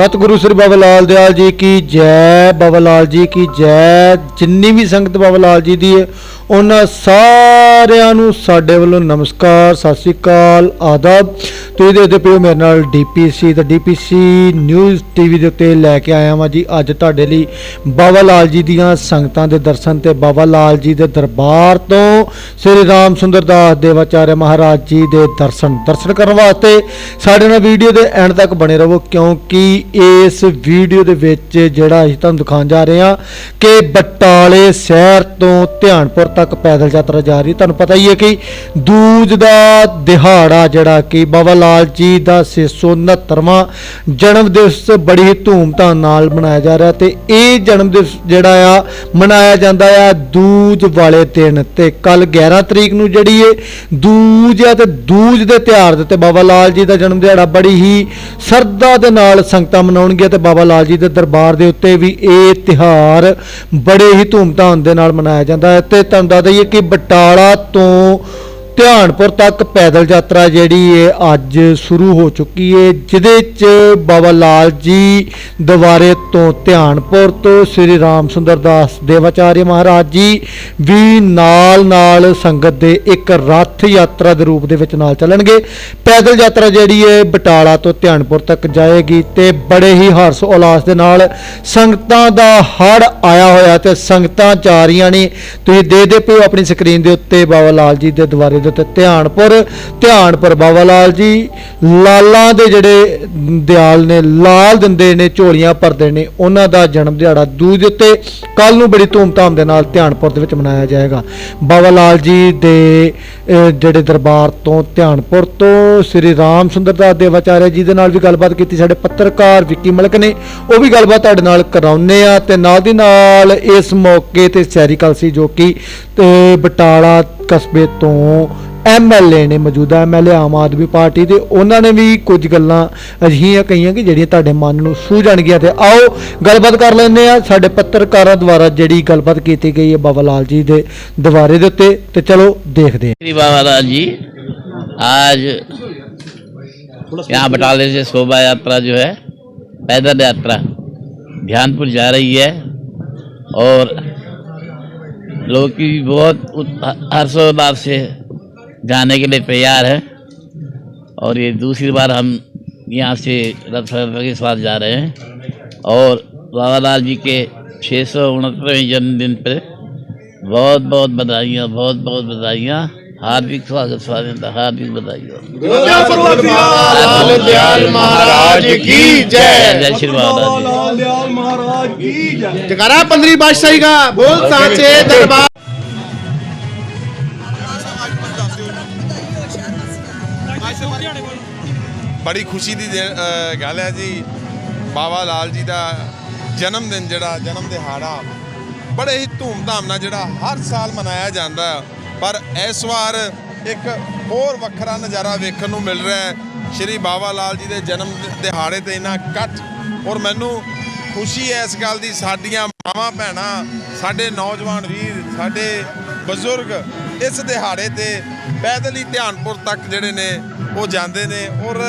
ਸਤਿਗੁਰੂ ਸ੍ਰੀ ਬਾਬਾ ਲਾਲ ਦਿਆਲ ਜੀ ਕੀ ਜੈ ਬਾਬਾ ਲਾਲ ਜੀ ਕੀ ਜੈ, ਜਿੰਨੀ ਵੀ ਸੰਗਤ ਬਾਬਾ ਲਾਲ ਜੀ ਦੀ ਹੈ, ਉਹਨਾਂ ਸਾਰਿਆਂ ਨੂੰ ਸਾਡੇ ਵੱਲੋਂ ਨਮਸਕਾਰ, ਸਤਿ ਸ੍ਰੀ ਅਕਾਲ, ਆਦਾਬ। ਤੁਸੀਂ ਦੇਖਦੇ ਪਿਓ ਮੇਰੇ ਨਾਲ ਡੀਪੀਸੀ, ਤੇ ਡੀਪੀਸੀ ਨਿਊਜ਼ ਟੀਵੀ ਦੇ ਉੱਤੇ ਲੈ ਕੇ ਆਇਆ ਹਾਂ ਜੀ ਅੱਜ ਤੁਹਾਡੇ ਲਈ ਬਾਬਾ ਲਾਲ ਜੀ ਦੀਆਂ ਸੰਗਤਾਂ ਦੇ ਦਰਸ਼ਨ ਤੇ ਬਾਬਾ ਲਾਲ ਜੀ ਦੇ ਦਰਬਾਰ ਤੋਂ ਸ੍ਰੀ ਰਾਮ ਸੁੰਦਰ ਦਾਸ ਦੇਵਾਚਾਰਿਆ ਮਹਾਰਾਜ ਜੀ ਦੇ ਦਰਸ਼ਨ ਦਰਸ਼ਨ ਕਰਨ ਵਾਸਤੇ ਸਾਡੇ ਨਾਲ ਵੀਡੀਓ ਦੇ ਐਂਡ ਤੱਕ ਬਣੇ ਰਹੋ, ਕਿਉਂਕਿ ਇਸ ਵੀਡੀਓ ਦੇ ਵਿੱਚ ਜਿਹੜਾ ਅਸੀਂ ਤੁਹਾਨੂੰ ਦਿਖਾਉਣ ਜਾ ਰਹੇ ਹਾਂ ਕਿ ਬਟਾਲੇ ਸ਼ਹਿਰ ਤੋਂ ਧਿਆਨਪੁਰ ਤੱਕ ਪੈਦਲ ਯਾਤਰਾ ਜਾ ਰਹੀ ਤੁਹਾਨੂੰ ਪਤਾ ਹੀ ਹੈ ਕਿ ਦੂਜ ਦਾ ਦਿਹਾੜਾ ਜਿਹੜਾ ਕਿ ਬਾਬਾ ਲਾਲ ਜੀ ਦਾ 669ਵਾਂ ਜਨਮ ਦਿਵਸ ਬੜੀ ਹੀ ਧੂਮਧਾਮ ਨਾਲ ਮਨਾਇਆ ਜਾ ਰਿਹਾ ਤੇ ਇਹ ਜਨਮ ਦਿਵਸ ਜਿਹੜਾ ਆ, ਮਨਾਇਆ ਜਾਂਦਾ ਆ ਦੂਜ ਵਾਲੇ ਦਿਨ ਤੇ ਕੱਲ 11 ਤਰੀਕ ਨੂੰ ਜਿਹੜੀ ਏ ਦੂਜ ਆ ਤੇ ਦੂਜ ਦੇ ਤਿਉਹਾਰ ਦੇ ਤੇ ਬਾਬਾ ਲਾਲ ਜੀ ਦਾ ਜਨਮ ਦਿਹਾੜਾ ਬੜੀ ਹੀ ਸਰਦਾ ਦੇ ਨਾਲ ਸੰਗਤਾਂ ਮਨਾਉਣਗੀਆਂ ਤੇ ਬਾਬਾ ਲਾਲ ਜੀ ਦੇ ਦਰਬਾਰ ਦੇ ਉੱਤੇ ਵੀ ਇਹ ਤਿਉਹਾਰ ਬੜੇ ਹੀ ਧੂਮਧਾਮ ਦੇ ਨਾਲ ਮਨਾਇਆ ਜਾਂਦਾ ਹੈ। ਤੇ ਤੁਹਾਨੂੰ ਦੱਸ ਦਈਏ ਕਿ ਬਟਾਲਾ ਤੋਂ ਧਿਆਨਪੁਰ ਤੱਕ ਪੈਦਲ ਯਾਤਰਾ ਜਿਹੜੀ ਹੈ ਅੱਜ ਸ਼ੁਰੂ ਹੋ ਚੁੱਕੀ ਹੈ ਜਿਹਦੇ ਚ ਬਾਬਾ ਲਾਲ ਜੀ ਦੁਆਰੇ ਤੋਂ ਧਿਆਨਪੁਰ ਤੋਂ ਸ੍ਰੀ ਰਾਮ ਸੁੰਦਰ ਦਾਸ ਦੇਵਾਚਾਰਿਆ ਮਹਾਰਾਜ ਜੀ ਵੀ ਨਾਲ ਨਾਲ ਸੰਗਤ ਦੇ ਇੱਕ ਰੱਥ ਯਾਤਰਾ ਦੇ ਰੂਪ ਦੇ ਵਿੱਚ ਨਾਲ ਚੱਲਣਗੇ। ਪੈਦਲ ਯਾਤਰਾ ਜਿਹੜੀ ਹੈ ਬਟਾਲਾ ਤੋਂ ਧਿਆਨਪੁਰ ਤੱਕ ਜਾਏਗੀ ਤੇ ਬੜੇ ਹੀ ਹਰਸ ਉਲਾਸ ਦੇ ਨਾਲ ਸੰਗਤਾਂ ਦਾ ਹੜ ਆਇਆ ਹੋਇਆ ਤੇ ਸੰਗਤਾਂ ਜਾ ਰਹੀਆਂ ਨੇ। ਤੁਸੀਂ ਦੇ ਦੇ ਪਿਓ ਆਪਣੀ ਸਕਰੀਨ ਦੇ ਉੱਤੇ ਬਾਬਾ ਲਾਲ ਜੀ ਦੇ ਦੁਆਰੇ ਦੇ ਧਿਆਨਪੁਰ ਧਿਆਨਪੁਰ ਬਾਬਾ ਲਾਲ ਜੀ, ਲਾਲਾਂ ਦੇ ਜਿਹੜੇ ਦਿਆਲ ਨੇ, ਲਾਲ ਦਿੰਦੇ ਨੇ, ਝੋਲੀਆਂ ਭਰਦੇ ਨੇ, ਉਹਨਾਂ ਦਾ ਜਨਮ ਦਿਹਾੜਾ ਦੂਜ ਦੇ ਉੱਤੇ ਕੱਲ ਨੂੰ ਬੜੀ ਧੂਮਧਾਮ ਦੇ ਨਾਲ ਧਿਆਨਪੁਰ ਦੇ ਵਿੱਚ ਮਨਾਇਆ ਜਾਏਗਾ। ਬਾਬਾ ਲਾਲ ਜੀ ਦੇ ਜਿਹੜੇ ਦਰਬਾਰ ਤੋਂ ਧਿਆਨਪੁਰ ਤੋਂ ਸ੍ਰੀ ਰਾਮ ਸੁੰਦਰ ਦਾਸ ਦੇਵਾਚਾਰਿਆ ਜੀ ਦੇ ਨਾਲ ਵੀ ਗੱਲਬਾਤ ਕੀਤੀ, ਸਾਡੇ ਪੱਤਰਕਾਰ ਵਿੱਕੀ ਮਲਕ ਨੇ, ਉਹ ਵੀ ਗੱਲਬਾਤ ਤੁਹਾਡੇ ਨਾਲ ਕਰਾਉਨੇ ਆ ਤੇ ਨਾਲ ਦੀ ਨਾਲ ਇਸ ਮੌਕੇ ਤੇ ਸੈਰੀ ਕਲਸੀ ਜੋ ਕਿ ਤੇ ਬਟਾਲਾ ਕਸਬੇ ਤੋਂ ਐਮਐਲਏ ਨੇ ਮੌਜੂਦਾ ਐਮਐਲਏ ਆਮ ਆਦਮੀ ਪਾਰਟੀ ਦੇ ਉਹਨਾਂ ਨੇ ਵੀ ਕੁਝ ਗੱਲਾਂ ਅਜਿਹੀਆਂ ਕਹੀਆਂ ਕਿ ਜਿਹੜੀਆਂ ਤੁਹਾਡੇ ਮਨ ਨੂੰ ਸੂਝ ਜਾਣਗੀਆਂ ਤੇ ਆਓ ਗੱਲਬਾਤ ਕਰ ਲੈਂਦੇ ਆ ਸਾਡੇ ਪੱਤਰਕਾਰਾਂ ਦੁਆਰਾ ਜਿਹੜੀ ਗੱਲਬਾਤ ਕੀਤੀ ਗਈ ਹੈ ਬਾਬਾ ਲਾਲ ਜੀ ਦੇ ਦੁਆਰੇ ਦੇ ਉੱਤੇ ਤੇ ਚਲੋ ਦੇਖਦੇ ਹਾਂ श्री बाबा लाल जी आज यहाँ बटाले से शोभा यात्रा जो है पैदल यात्रा ध्यानपुर जा रही है और लोग की बहुत हर्षोल्लास से जाने के लिए तैयार है और ये दूसरी बार हम यहाँ से रथ यात्रा के साथ जा रहे हैं और बाबा लाल जी के छः सौ उनहत्तरवें जन्मदिन पर बहुत बहुत बधाइयाँ बहुत बहुत बधाइयाँ हार्दिक स्वागत स्वागत हार्दिक बधाइयाँ जय श्री बाबा लाल जी लाल दयाल महाराज की जय जयकारा पंद्रह बादशाही का बोल सांचे दरबार ਬੜੀ ਖੁਸ਼ੀ ਦੀ ਦਿਨ- ਅ, ਗੱਲ ਹੈ ਜੀ ਬਾਬਾ ਲਾਲ ਜੀ ਦਾ ਜਨਮ ਦਿਨ ਜਿਹੜਾ ਜਨਮ ਦਿਹਾੜਾ ਬੜੇ ਹੀ ਧੂਮਧਾਮ ਨਾਲ ਜਿਹੜਾ ਹਰ ਸਾਲ ਮਨਾਇਆ ਜਾਂਦਾ ਹੈ। ਪਰ ਇਸ ਵਾਰ ਇੱਕ ਹੋਰ ਵੱਖਰਾ ਨਜ਼ਾਰਾ ਵੇਖਣ ਨੂੰ ਮਿਲ ਰਿਹਾ ਹੈ ਸ਼੍ਰੀ ਬਾਬਾ ਲਾਲ ਜੀ ਦੇ ਜਨਮ ਦਿ- ਦਿਹਾੜੇ ਤੇ ਇਨਾ ਇਕੱਠ ਔਰ ਮੈਨੂੰ ਖੁਸ਼ੀ ਹੈ ਇਸ ਗੱਲ ਦੀ, ਸਾਡੀਆਂ ਮਾਵਾਂ, ਭੈਣਾਂ, ਸਾਡੇ ਨੌਜਵਾਨ ਵੀਰ, ਸਾਡੇ ਬਜ਼ੁਰਗ ਇਸ ਦਿਹਾੜੇ ਤੇ ਪੈਦਲ ਹੀ ਧਿਆਨਪੁਰ ਤੱਕ ਜਿਹੜੇ ਨੇ, ਉਹ ਜਾਂਦੇ ਨੇ ਔਰ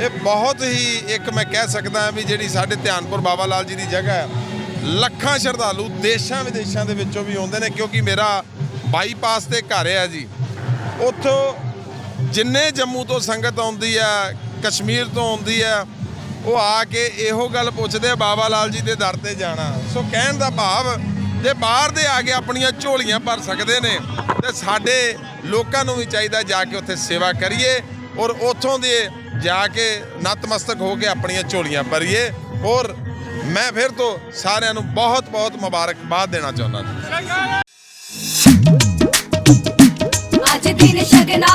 ਇਹ ਬਹੁਤ ਹੀ ਇੱਕ ਮੈਂ ਕਹਿ ਸਕਦਾ ਵੀ ਜਿਹੜੀ ਸਾਡੇ ਧਿਆਨਪੁਰ ਬਾਬਾ ਲਾਲ ਜੀ ਦੀ ਜਗ੍ਹਾ ਹੈ, ਲੱਖਾਂ ਸ਼ਰਧਾਲੂ ਦੇਸ਼ਾਂ ਵਿਦੇਸ਼ਾਂ ਦੇ ਵਿੱਚੋਂ ਵੀ ਆਉਂਦੇ ਨੇ ਕਿਉਂਕਿ ਮੇਰਾ ਬਾਈਪਾਸ ਤੇ ਘਰ ਹੈ ਜੀ। ਉੱਥੋਂ ਜਿੰਨੇ ਜੰਮੂ ਤੋਂ ਸੰਗਤ ਆਉਂਦੀ ਹੈ, ਕਸ਼ਮੀਰ ਤੋਂ ਆਉਂਦੀ ਹੈ ਉਹ ਆ ਕੇ ਇਹੋ ਗੱਲ ਪੁੱਛਦੇ ਆ ਬਾਬਾ ਲਾਲ ਜੀ ਦੇ ਦਰ ਤੇ ਜਾਣਾ। ਸੋ ਕਹਿਣ ਦਾ ਭਾਵ, ਜੇ ਬਾਹਰ ਦੇ ਆ ਕੇ ਆਪਣੀਆਂ ਝੋਲੀਆਂ ਭਰ ਸਕਦੇ ਨੇ, ਤੇ ਸਾਡੇ ਲੋਕਾਂ ਨੂੰ ਵੀ ਚਾਹੀਦਾ ਜਾ ਕੇ ਉੱਥੇ ਸੇਵਾ ਕਰੀਏ ਔਰ ਉੱਥੋਂ ਦੇ ਜਾ ਕੇ ਨਤਮਸਤਕ ਹੋ ਕੇ ਆਪਣੀਆਂ ਝੋਲੀਆਂ ਭਰੀਏ। ਔਰ ਮੈਂ ਫਿਰ ਤੋਂ ਸਾਰਿਆਂ ਨੂੰ ਬਹੁਤ ਬਹੁਤ ਮੁਬਾਰਕਬਾਦ ਦੇਣਾ ਚਾਹੁੰਦਾ ਜੀ। ਅੱਜ ਦਿਨ ਸ਼ਗਨਾ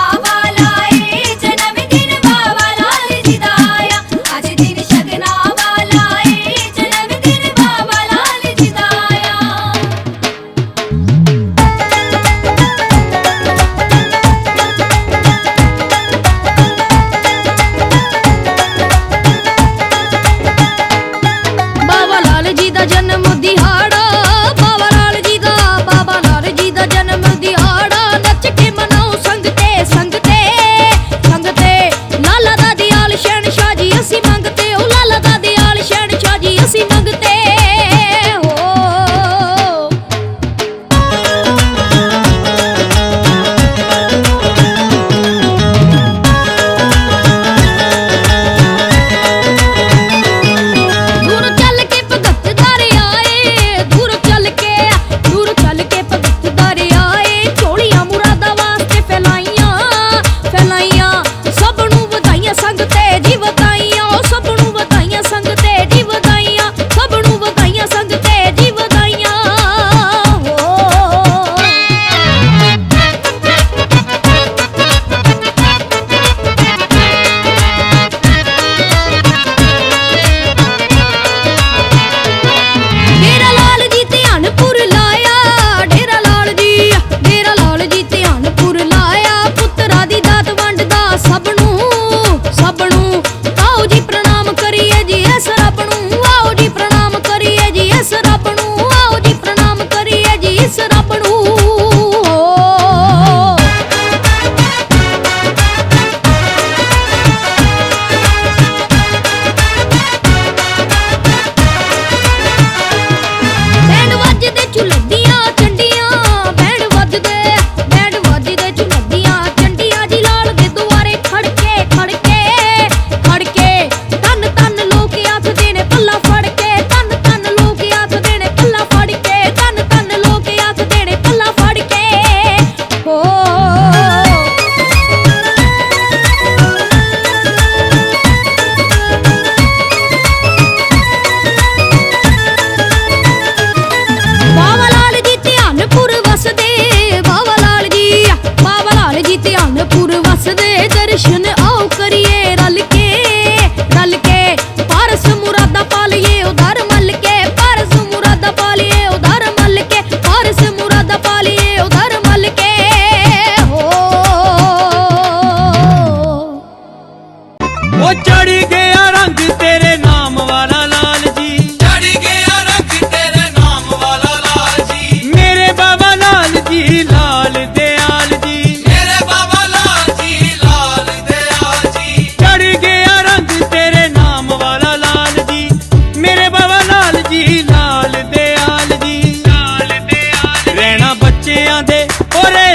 ওরে